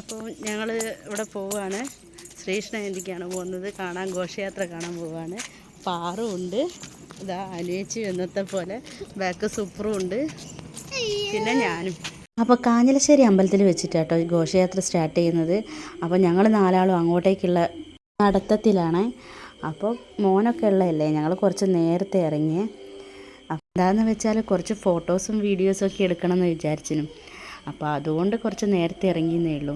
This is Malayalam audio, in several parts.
അപ്പോൾ ഞങ്ങൾ ഇവിടെ പോവുകയാണ് ശ്രീകൃഷ്ണ ജയന്തിക്കാണ് പോകുന്നത്? കാണാൻ ഘോഷയാത്ര കാണാൻ പോവുകയാണ് പാറും ഉണ്ട്. ഇതാ അനുയച്ചി എന്നത്തെ പോലെ ബാക്ക് സൂപ്പറും ഉണ്ട്. പിന്നെ ഞാനും. അപ്പോൾ കാഞ്ഞലശ്ശേരി അമ്പലത്തിൽ വെച്ചിട്ടാട്ടോ ഘോഷയാത്ര സ്റ്റാർട്ട് ചെയ്യുന്നത്. അപ്പോൾ ഞങ്ങൾ നാലാളും അങ്ങോട്ടേക്കുള്ള നടത്തത്തിലാണ്. അപ്പോൾ മോനൊക്കെ ഉള്ളതല്ലേ? ഞങ്ങൾ കുറച്ച് നേരത്തെ ഇറങ്ങി അപ്പോൾ എന്താണെന്ന് വെച്ചാൽ കുറച്ച് ഫോട്ടോസും വീഡിയോസും ഒക്കെ എടുക്കണം എന്ന് വിചാരിച്ചിനും അപ്പോൾ അതുകൊണ്ട് കുറച്ച് നേരത്തെ ഇറങ്ങിയെന്നേ ഉള്ളൂ.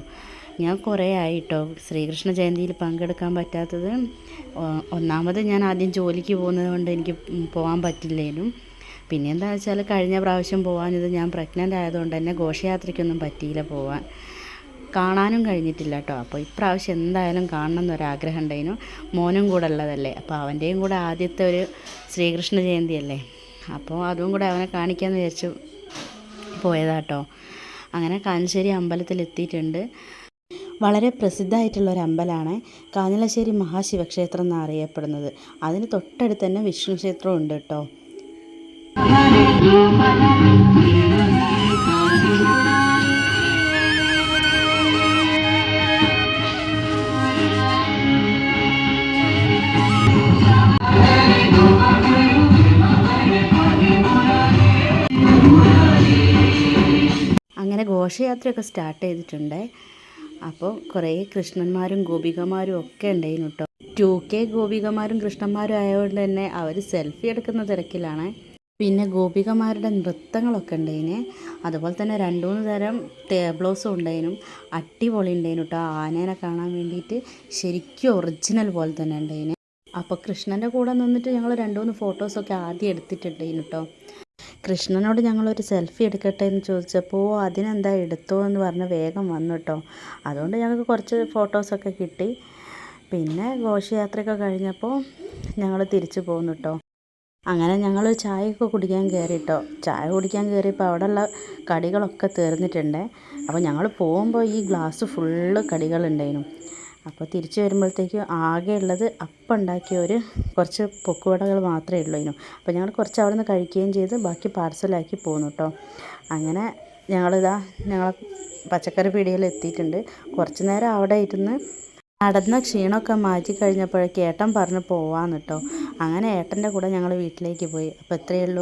ഞാൻ കുറേ ആയിട്ടോ? ശ്രീകൃഷ്ണ ജയന്തിയിൽ പങ്കെടുക്കാൻ പറ്റാത്തത് ഒന്നാമത് ഞാൻ ആദ്യം ജോലിക്ക് പോകുന്നത് കൊണ്ട് എനിക്ക് പോകാൻ പറ്റില്ലേനും. പിന്നെ എന്താ വെച്ചാൽ കഴിഞ്ഞ പ്രാവശ്യം പോകാനത് ഞാൻ പ്രഗ്നന്റ് ആയതുകൊണ്ട് തന്നെ ഘോഷയാത്രയ്ക്കൊന്നും പറ്റിയില്ല പോവാൻ. കാണാനും കഴിഞ്ഞിട്ടില്ല കേട്ടോ. അപ്പോൾ ഇപ്രാവശ്യം എന്തായാലും കാണണം എന്നൊരാഗ്രഹം ഉണ്ടായിരുന്നു മോനും കൂടെ ഉള്ളതല്ലേ അപ്പോൾ അവന്റെയും കൂടെ ആദ്യത്തെ ഒരു ശ്രീകൃഷ്ണ ജയന്തി അല്ലേ അപ്പോൾ അതും കൂടെ അവനെ കാണിക്കാമെന്ന് വിചാരിച്ചു പോയതാട്ടോ അങ്ങനെ കാഞ്ഞശ്ശേരി അമ്പലത്തിൽ എത്തിയിട്ടുണ്ട് വളരെ പ്രസിദ്ധമായിട്ടുള്ള ഒരു അമ്പലമാണ് കാഞ്ഞലശ്ശേരി മഹാശിവക്ഷേത്രം എന്നാണ് അറിയപ്പെടുന്നത് അതിന് തൊട്ടടുത്ത് തന്നെ വിഷ്ണു ക്ഷേത്രവും ഉണ്ട് കേട്ടോ. അങ്ങനെ ഘോഷയാത്രയൊക്കെ സ്റ്റാർട്ട് ചെയ്തിട്ടുണ്ട്. അപ്പോൾ കുറേ കൃഷ്ണന്മാരും ഗോപികമാരും ഒക്കെ ഉണ്ടായിരുന്നു കേട്ടോ. ടു കെ ഗോപികമാരും കൃഷ്ണന്മാരും ആയതുകൊണ്ട് തന്നെ അവർ സെൽഫി എടുക്കുന്ന തിരക്കിലാണ്. പിന്നെ ഗോപികമാരുടെ നൃത്തങ്ങളൊക്കെ ഉണ്ടായിന് അതുപോലെ തന്നെ രണ്ട് മൂന്ന് തരം ടേബ്ലോസും ഉണ്ടായിരുന്നു അടിപൊളി ഉണ്ടായിരുന്നു കേട്ടോ. ആനേനെ കാണാൻ വേണ്ടിയിട്ട് ശരിക്കും ഒറിജിനൽ പോലെ തന്നെ ഉണ്ടായിന് അപ്പോൾ കൃഷ്ണന്റെ കൂടെ നിന്നിട്ട് ഞങ്ങൾ രണ്ട് മൂന്ന് ഫോട്ടോസൊക്കെ ആദ്യം എടുത്തിട്ടുണ്ടായിരുന്നു കേട്ടോ. കൃഷ്ണനോട് ഞങ്ങളൊരു സെൽഫി എടുക്കട്ടെ എന്ന് ചോദിച്ചപ്പോൾ അതിനെന്താ എടുത്തോ എന്ന് പറഞ്ഞ് വേഗം വന്നു കേട്ടോ അതുകൊണ്ട് ഞങ്ങൾക്ക് കുറച്ച് ഫോട്ടോസൊക്കെ കിട്ടി. പിന്നെ ഘോഷയാത്രയൊക്കെ കഴിഞ്ഞപ്പോൾ ഞങ്ങൾ തിരിച്ചു പോന്നു കേട്ടോ അങ്ങനെ ഞങ്ങൾ ചായയൊക്കെ കുടിക്കാൻ കയറിട്ടോ ചായ കുടിക്കാൻ കയറിയപ്പോൾ അവിടെയുള്ള കടികളൊക്കെ തീർന്നിട്ടുണ്ട്. അപ്പോൾ ഞങ്ങൾ പോകുമ്പോൾ ഈ ഗ്ലാസ് ഫുള്ള് കടികളുണ്ടായിരുന്നു. അപ്പോൾ തിരിച്ചു വരുമ്പോഴത്തേക്കും ആകെ ഉള്ളത് അപ്പം ഉണ്ടാക്കിയ ഒരു കുറച്ച് പൊക്കുവടകൾ മാത്രമേ ഉള്ളൂ അതിനും. അപ്പോൾ ഞങ്ങൾ കുറച്ച് അവിടെ നിന്ന് കഴിക്കുകയും ചെയ്ത് ബാക്കി പാർസലാക്കി പോന്നു കേട്ടോ. അങ്ങനെ ഞങ്ങളിതാ ഞങ്ങൾ പച്ചക്കറി പീടികയിൽ എത്തിയിട്ടുണ്ട്. കുറച്ച് നേരം അവിടെ ഇരുന്ന് നടന്ന ക്ഷീണമൊക്കെ മാറ്റി കഴിഞ്ഞപ്പോഴേക്ക് ഏട്ടൻ പറഞ്ഞ് പോവാന്ന് കേട്ടോ. അങ്ങനെ ഏട്ടന്റെ കൂടെ ഞങ്ങൾ വീട്ടിലേക്ക് പോയി. അപ്പോൾ ഇത്രയേ ഉള്ളൂ.